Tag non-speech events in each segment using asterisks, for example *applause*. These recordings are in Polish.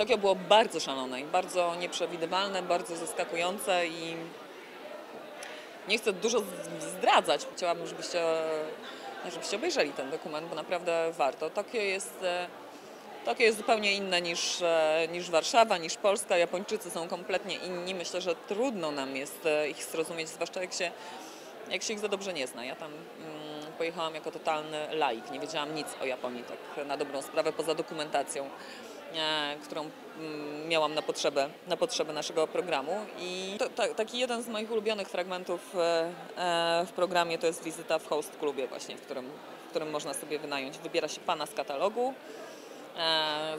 Tokio było bardzo szalone i bardzo nieprzewidywalne, bardzo zaskakujące i nie chcę dużo zdradzać. Chciałabym, żebyście, żebyście obejrzeli ten dokument, bo naprawdę warto. Tokio jest, e, Tokio jest zupełnie inne niż, e, niż Warszawa, niż Polska. Japończycy są kompletnie inni. Myślę, że trudno nam jest e, ich zrozumieć, zwłaszcza jak się, jak się ich za dobrze nie zna. Ja tam mm, pojechałam jako totalny laik, nie wiedziałam nic o Japonii, tak na dobrą sprawę, poza dokumentacją, e, którą mm, miałam na potrzebę, na potrzebę naszego programu. I to, ta, taki jeden z moich ulubionych fragmentów e, e, w programie to jest wizyta w host klubie właśnie, w którym, w którym można sobie wynająć. Wybiera się pana z katalogu,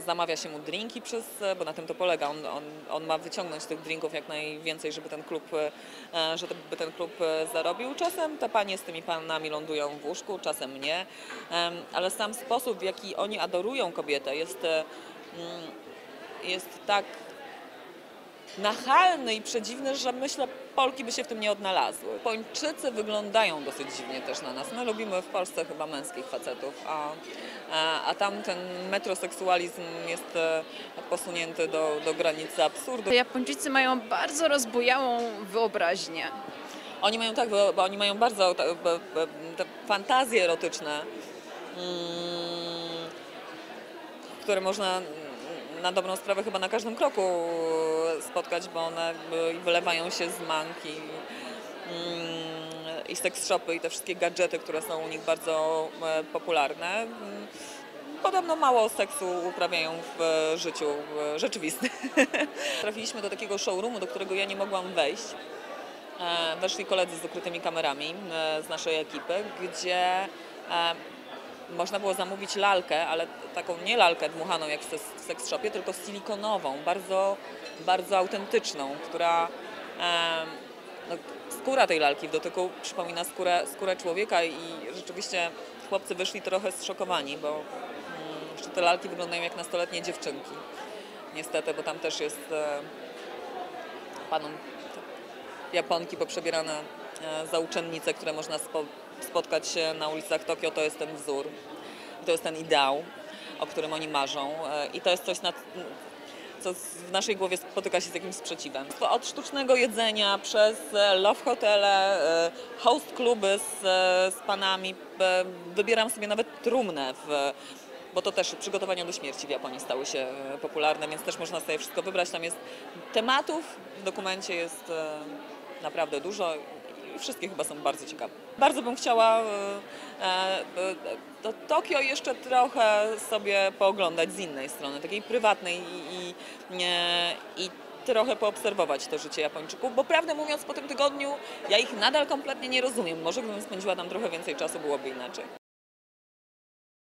zamawia się mu drinki przez, bo na tym to polega, on, on, on ma wyciągnąć tych drinków jak najwięcej, żeby ten klub, e, żeby ten klub e, zarobił. Czasem te panie z tymi panami lądują w łóżku, czasem nie, ale sam sposób, w jaki oni adorują kobietę jest, e, mm, jest tak nachalny i przedziwny, że myślę, Polki by się w tym nie odnalazły. Pończycy wyglądają dosyć dziwnie też na nas. My lubimy w Polsce chyba męskich facetów, a, a, a tam ten metroseksualizm jest e, posunięty do, do granicy absurdu. Japończycy mają bardzo rozbujałą wyobraźnię. Oni mają tak, bo, bo oni mają bardzo te fantazje erotyczne, mm, które można na dobrą sprawę chyba na każdym kroku spotkać, bo one wylewają się z manki mm, i seks shopy i te wszystkie gadżety, które są u nich bardzo e, popularne. Mm, Podobno mało seksu uprawiają w e, życiu e, rzeczywistym. *laughs* Trafiliśmy do takiego showroomu, do którego ja nie mogłam wejść. Weszli koledzy z ukrytymi kamerami z naszej ekipy, gdzie można było zamówić lalkę, ale taką nie lalkę dmuchaną jak w sex shopie, tylko silikonową, bardzo, bardzo autentyczną, która no, skóra tej lalki w dotyku przypomina skórę, skórę człowieka i rzeczywiście chłopcy wyszli trochę zszokowani, bo mm, jeszcze te lalki wyglądają jak nastoletnie dziewczynki. Niestety, bo tam też jest e, panom Japonki poprzebierane e, za uczennice, które można spo, spotkać się na ulicach Tokio, to jest ten wzór, to jest ten ideał, o którym oni marzą e, i to jest coś, nad, co w naszej głowie spotyka się z jakimś sprzeciwem. Od sztucznego jedzenia przez e, love hotele, e, host kluby z, z panami, wybieram sobie nawet trumnę w bo to też przygotowania do śmierci w Japonii stały się popularne, więc też można sobie wszystko wybrać. Tam jest tematów, w dokumencie jest naprawdę dużo wszystkie chyba są bardzo ciekawe. Bardzo bym chciała e, e, to Tokio jeszcze trochę sobie pooglądać z innej strony, takiej prywatnej i, i, i trochę poobserwować to życie Japończyków, bo prawdę mówiąc po tym tygodniu ja ich nadal kompletnie nie rozumiem. Może gdybym spędziła tam trochę więcej czasu, byłoby inaczej.